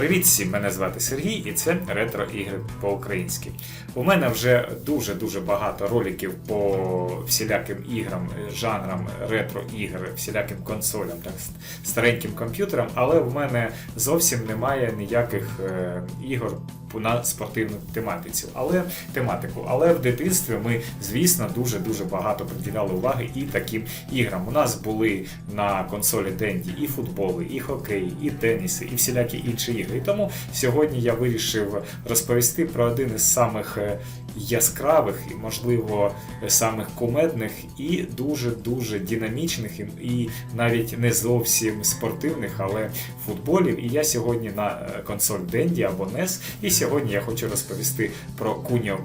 Привіт всім! Мене звати Сергій, і це ретро ігри по-українськи. У мене вже дуже-дуже багато роликів по всіляким іграм, е, жанрам ретро ігр, всіляким консолям, так стареньким комп'ютерам, але в мене зовсім немає ніяких е, ігор на спортивну тематиці, але тематику. Але в дитинстві ми, звісно, дуже дуже багато приділяли уваги і таким іграм. У нас були на консолі Денді і футболи, і хокей, і теніси, і всілякі інші ігри. І тому сьогодні я вирішив розповісти про один із самих е, яскравих і, можливо, самих кумедних і дуже дуже динамічних, і- навіть не зовсім спортивних, але футболів. І я сьогодні на е, консоль Денді або NES, і сьогодні я хочу розповісти про Kunio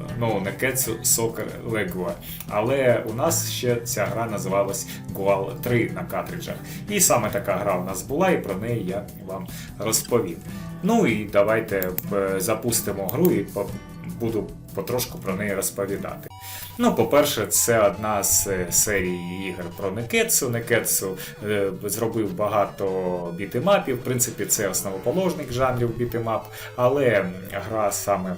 Kun No Neketsu Soccer Legua. Але у нас ще ця гра називалась Gual 3 на картриджах. І саме така гра у нас була, і про неї я вам розповім. Ну і давайте е, запустимо гру і буду потрошку про неї розповідати. Ну, по-перше, це одна з е, серій ігор про Некетсу. Некетсу е, зробив багато бітемапів. В принципі, це основоположник жанрів бітемап, але гра саме.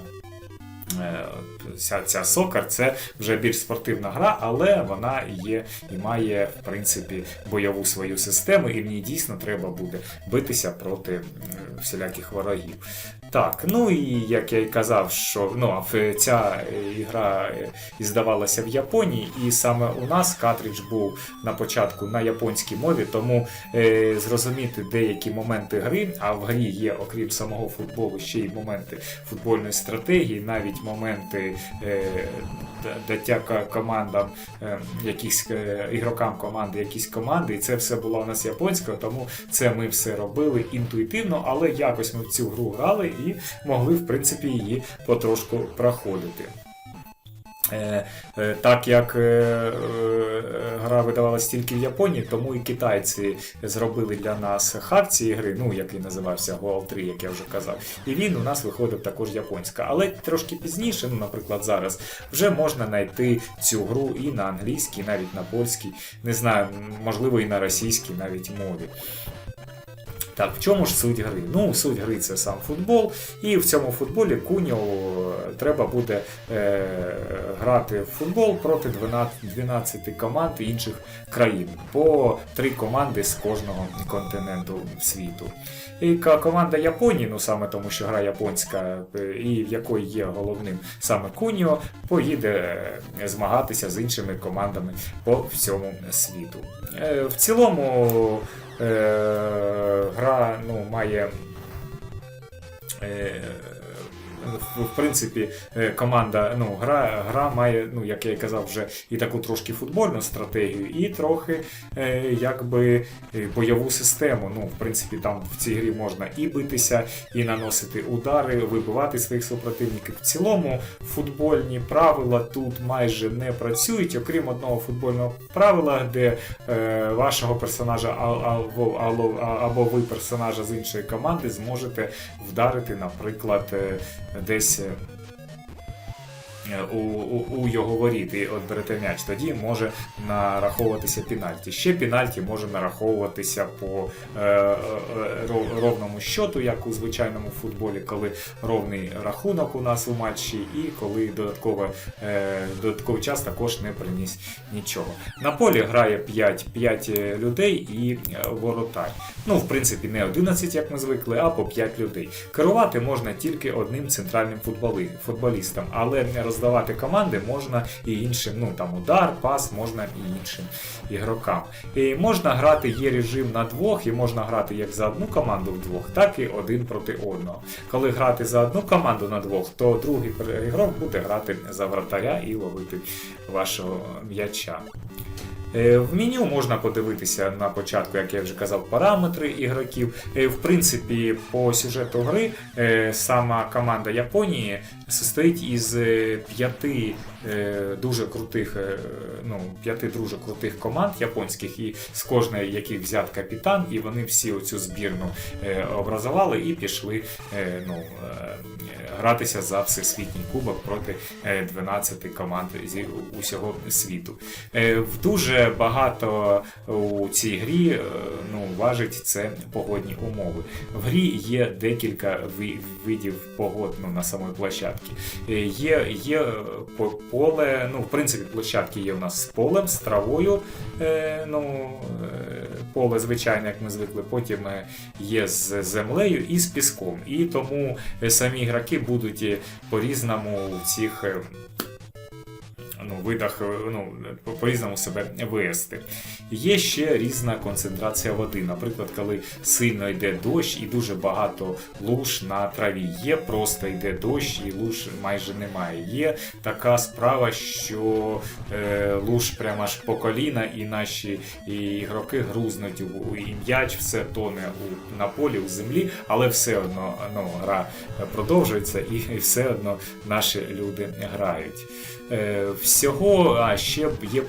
Ця, ця сокар це вже більш спортивна гра, але вона є і має в принципі бойову свою систему, і в ній дійсно треба буде битися проти всіляких ворогів. Так, ну і як я й казав, що ну, ця е, ігра е, в Японії, і саме у нас картридж був на початку на японській мові, тому е, зрозуміти деякі моменти гри, а в грі є, окрім самого футболу, ще й моменти футбольної стратегії, навіть моменти е, даття командам, е, якісь е, ігрокам команди, якісь команди, і це все було у нас японською, тому це ми все робили інтуїтивно, але якось ми в цю гру грали і могли, в принципі, її потрошку проходити. Е, е, Так як е, гра видавалась тільки в Японії, тому і китайці зробили для нас хак цієї гри, ну який називався Goal 3, як я вже казав. І він у нас виходив також японська. Але трошки пізніше, ну, наприклад, зараз, вже можна знайти цю гру і на англійській, навіть на польській, не знаю, можливо, і на російській навіть мові. Так, в чому ж суть гри? Ну, суть гри це сам футбол, і в цьому футболі Куньо е, треба буде е, грати в футбол проти 12, 12 команд інших країн, по три команди з кожного континенту світу. І команда Японії, ну саме тому, що гра японська, е, і в якої є головним саме Куньо, поїде е, змагатися з іншими командами по всьому світу. В цілому гра ну, має. В, принципі, е, команда, ну, гра, гра має, ну, як я і казав, вже і таку трошки футбольну стратегію, і трохи е, якби е, бойову систему. Ну, в принципі, там в цій грі можна і битися, і наносити удари, вибивати своїх супротивників. В цілому футбольні правила тут майже не працюють, окрім одного футбольного правила, де е, вашого персонажа або, або, ви персонажа з іншої команди зможете вдарити, наприклад, десь. е, У, у, у його воріт і от берете м'яч, тоді може нараховуватися пенальті. Ще пенальті може нараховуватися по е, е, ровному щоту, як у звичайному футболі, коли ровний рахунок у нас у матчі, і коли додаткове, е, додатковий час також не приніс нічого. На полі грає 5, 5 людей і е, воротар. Ну, в принципі, не 11, як ми звикли, а по 5 людей. Керувати можна тільки одним центральним футболістом, але роздавати команди можна і іншим. Ну там удар, пас можна і іншим ігрокам. І можна грати, є режим на двох, і можна грати як за одну команду вдвох, так і один проти одного. Коли грати за одну команду на двох, то другий ігрок буде грати за вратаря і ловити вашого м'яча. Е, В меню можна подивитися на початку, як я вже казав, параметри ігроків. Е, В принципі, по сюжету гри е, сама команда Японії состоїть із п'яти дуже крутих, ну, п'яти дуже крутих команд японських, і з кожної яких взят капітан, і вони всі оцю збірну образували і пішли ну, гратися за всесвітній кубок проти е, 12 команд зі усього світу. В дуже багато у цій грі е, ну, важить це погодні умови. В грі є декілька видів погод ну, на самої площадці. Е, Є, є е, поле, ну, в принципі, площадки є у нас з полем, з травою, ну, поле звичайне, як ми звикли, потім є з землею і з піском. І тому самі ігроки будуть по-різному в цих. Ну, видах е, ну, по- по-різному себе вести. Є ще різна концентрація води. Наприклад, коли сильно йде дощ і дуже багато луж на траві. Є просто йде дощ і луж майже немає. Є така справа, що е, луж прямо аж по коліна, і наші ігроки грузнуть у і м'яч, все тоне у, на полі, у землі, але все одно ну, гра продовжується і, і все одно наші люди грають. Е, всього а ще є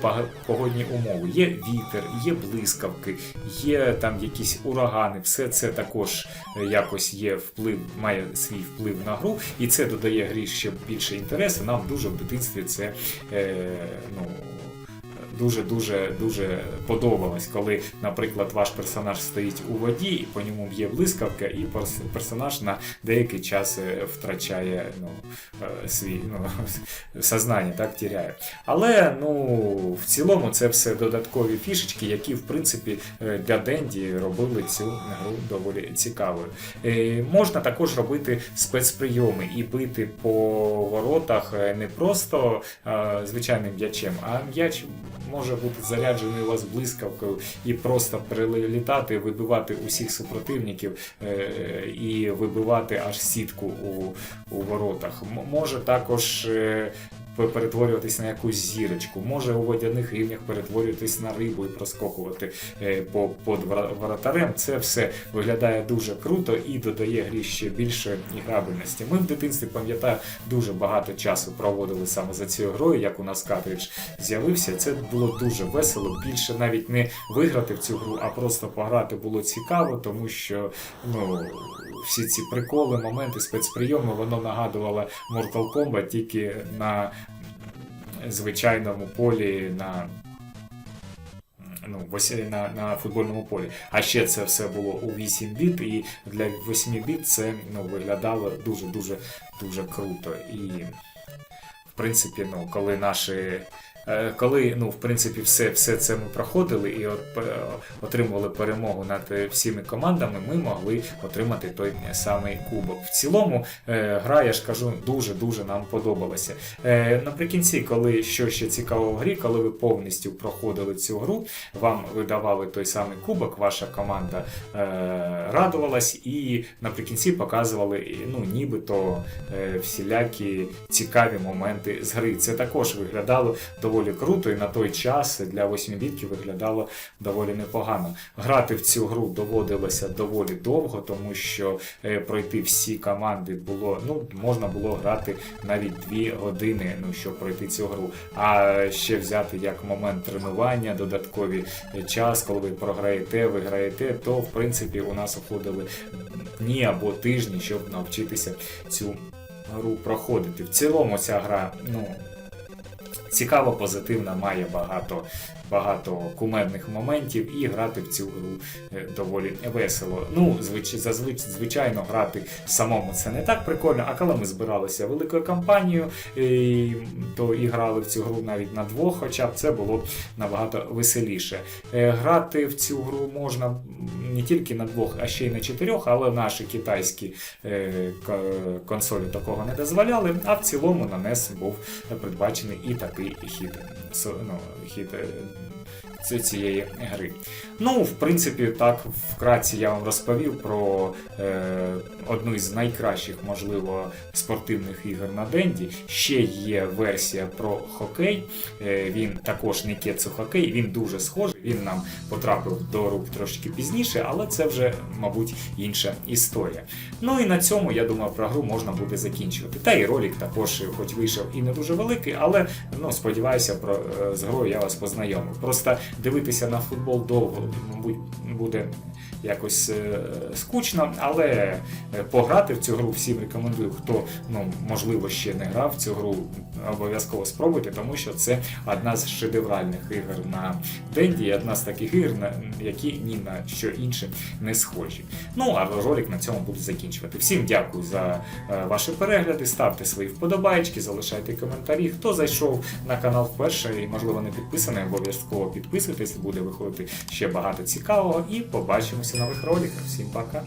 погодні умови. Є вітер, є блискавки, є там якісь урагани. Все це також е, якось є вплив, має свій вплив на гру, і це додає грі ще більше інтересу. Нам дуже в дитинстві це е, ну. Дуже дуже подобалось, коли, наприклад, ваш персонаж стоїть у воді, і по ньому б'є блискавка, і персонаж на деякий час е, втрачає ну, е, свій ну, сознання, так тіряє. Але ну, в цілому це все додаткові фішечки, які в принципі е, для Денді робили цю гру доволі цікавою. Можна також робити спецприйоми і бити по воротах не просто звичайним м'ячем, а м'яч може бути заряджений у вас блискавкою і просто прилітати, вибивати усіх супротивників е, і вибивати аж сітку у, у воротах. Може також. Пе- Перетворюватись на якусь зірочку, може у водяних рівнях перетворюватись на рибу і проскокувати е, по під вра- воротарем. Це все виглядає дуже круто і додає грі ще більше іграбельності. Ми в дитинстві пам'ятаю дуже багато часу проводили саме за цією грою, як у нас картридж з'явився. Це було дуже весело. Більше навіть не виграти в цю гру, а просто пограти було цікаво, тому що ну. Всі ці приколи, моменти, спецприйоми, воно нагадувало Mortal Kombat тільки на звичайному полі, на ну, на, на футбольному полі. А ще це все було у 8 біт, і для 8 біт це ну, виглядало дуже дуже дуже круто. І в принципі, ну, коли наші. Е, Коли ну, в принципі все, все це ми проходили і от, е, отримували перемогу над е, всіми командами, ми могли отримати той самий кубок. В цілому гра, я ж кажу, дуже-дуже нам подобалася. Наприкінці, коли що ще цікаво в грі, коли ви повністю проходили цю гру, вам видавали той самий кубок, ваша команда радувалась, і наприкінці показували ну, нібито всілякі цікаві моменти з гри. Це також виглядало доволі круто, і на той час для 8-бітків виглядало доволі непогано. Грати в цю гру доводилося доволі довго, тому що е, пройти всі команди було, ну, можна було грати навіть 2 години, ну, щоб пройти цю гру. А ще взяти як момент тренування, додаткові е, час, коли ви програєте, виграєте, то в принципі у нас уходили дні або тижні, щоб навчитися цю гру проходити. В цілому ця гра, ну. Цікава, позитивна, має багато, багато кумедних моментів, і грати в цю гру е, доволі весело. Ну, звич, зазвич, звичайно, грати самому це не так прикольно, а коли ми збиралися великою компанією, і, то і грали в цю гру навіть на двох, хоча б це було набагато веселіше. Е, Грати в цю гру можна не тільки на двох, а ще й на чотирьох, але наші китайські е, консолі такого не дозволяли. А в цілому на NES був передбачений і такий хід, ну, хід е, цієї гри. Ну, в принципі, так вкратці я вам розповів про е, одну із найкращих, можливо, спортивних ігор на Денді. Ще є версія про хокей. Е, він також не кецу хокей, він дуже схожий. Він нам потрапив до рук трошки пізніше, але це вже, мабуть, інша історія. Ну і на цьому, я думаю, про гру можна буде закінчувати. Та і ролик також, хоч вийшов і не дуже великий, але ну, сподіваюся, про е, з грою я вас познайомив. Просто дивитися на футбол довго, мабуть, буде якось е, скучно, але е, пограти в цю гру всім рекомендую, хто ну, можливо ще не грав в цю гру. Обов'язково спробуйте, тому що це одна з шедевральних ігор на Денді, і одна з таких ігор, які ні на що інше не схожі. Ну а ролик на цьому буду закінчувати. Всім дякую за е, ваші перегляди. Ставте свої вподобайки, залишайте коментарі. Хто зайшов на канал вперше і, можливо, не підписаний, обов'язково підписуйтесь, буде виходити ще багато цікавого. І побачимося нових роликах. Всім пока!